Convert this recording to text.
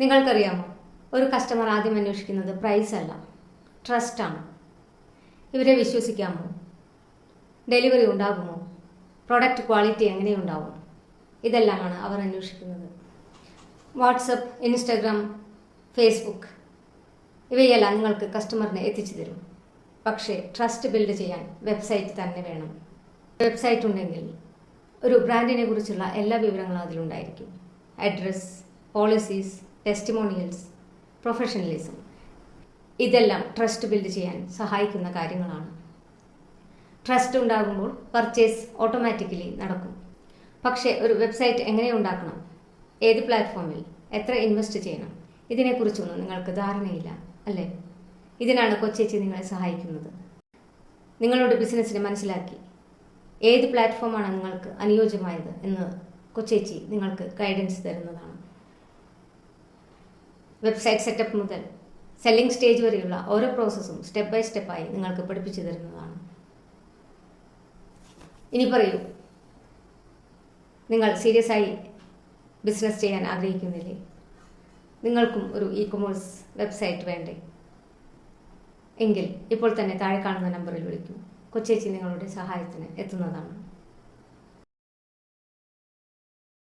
നിങ്ങൾക്കറിയാമോ? ഒരു കസ്റ്റമർ ആദ്യം അന്വേഷിക്കുന്നത് പ്രൈസ് അല്ല ട്രസ്റ്റാണ് ഇവരെ വിശ്വസിക്കാമോ? ഡെലിവറി ഉണ്ടാകുമോ? പ്രൊഡക്റ്റ് ക്വാളിറ്റി എങ്ങനെയുണ്ടാവും ഇതെല്ലാമാണ് അവർ അന്വേഷിക്കുന്നത്. വാട്സപ്പ് ഇൻസ്റ്റഗ്രാം ഫേസ്ബുക്ക് ഇവയെല്ലാം നിങ്ങൾക്ക് കസ്റ്റമറിനെ എത്തിച്ചു തരും. പക്ഷേ ട്രസ്റ്റ് ബിൽഡ് ചെയ്യാൻ വെബ്സൈറ്റ് തന്നെ വേണം. വെബ്സൈറ്റ് ഉണ്ടെങ്കിൽ ഒരു ബ്രാൻഡിനെ കുറിച്ചുള്ള എല്ലാ വിവരങ്ങളും അതിലുണ്ടായിരിക്കും. അഡ്രസ് പോളിസീസ് ടെസ്റ്റിമോണിയൽസ് പ്രൊഫഷണലിസം ഇതെല്ലാം ട്രസ്റ്റ് ബിൽഡ് ചെയ്യാൻ സഹായിക്കുന്ന കാര്യങ്ങളാണ്. ട്രസ്റ്റ് ഉണ്ടാകുമ്പോൾ പർച്ചേസ് ഓട്ടോമാറ്റിക്കലി നടക്കും. പക്ഷേ ഒരു വെബ്സൈറ്റ് എങ്ങനെ ഉണ്ടാക്കണം? ഏത് പ്ലാറ്റ്ഫോമിൽ എത്ര ഇൻവെസ്റ്റ് ചെയ്യണം? ഇതിനെക്കുറിച്ചൊന്നും നിങ്ങൾക്ക് ധാരണയില്ല അല്ലേ? ഇതിനാണ് കൊച്ചേച്ചി നിങ്ങളെ സഹായിക്കുന്നത്. നിങ്ങളുടെ ബിസിനസ്സിനെ മനസ്സിലാക്കി. ഏത് പ്ലാറ്റ്ഫോമാണ് നിങ്ങൾക്ക് അനുയോജ്യമായത് എന്ന് കൊച്ചേച്ചി നിങ്ങൾക്ക് ഗൈഡൻസ് തരുന്നതാണ്. വെബ്സൈറ്റ് സെറ്റപ്പ് മുതൽ സെല്ലിംഗ് സ്റ്റേജ് വരെയുള്ള ഓരോ പ്രോസസ്സും സ്റ്റെപ്പ് ബൈ സ്റ്റെപ്പായി നിങ്ങൾക്ക് പഠിപ്പിച്ചു തരുന്നതാണ്. ഇനി പറയൂ നിങ്ങൾ സീരിയസ് ആയി ബിസിനസ് ചെയ്യാൻ ആഗ്രഹിക്കുന്നില്ലേ? നിങ്ങൾക്കും ഒരു ഇ കൊമേഴ്സ് വെബ്സൈറ്റ് വേണ്ടേ? എങ്കിൽ ഇപ്പോൾ തന്നെ താഴെ കാണുന്ന നമ്പറിൽ വിളിക്കൂ. കൊച്ചേച്ചി നിങ്ങളുടെ സഹായത്തിന് എത്തുന്നതാണ്.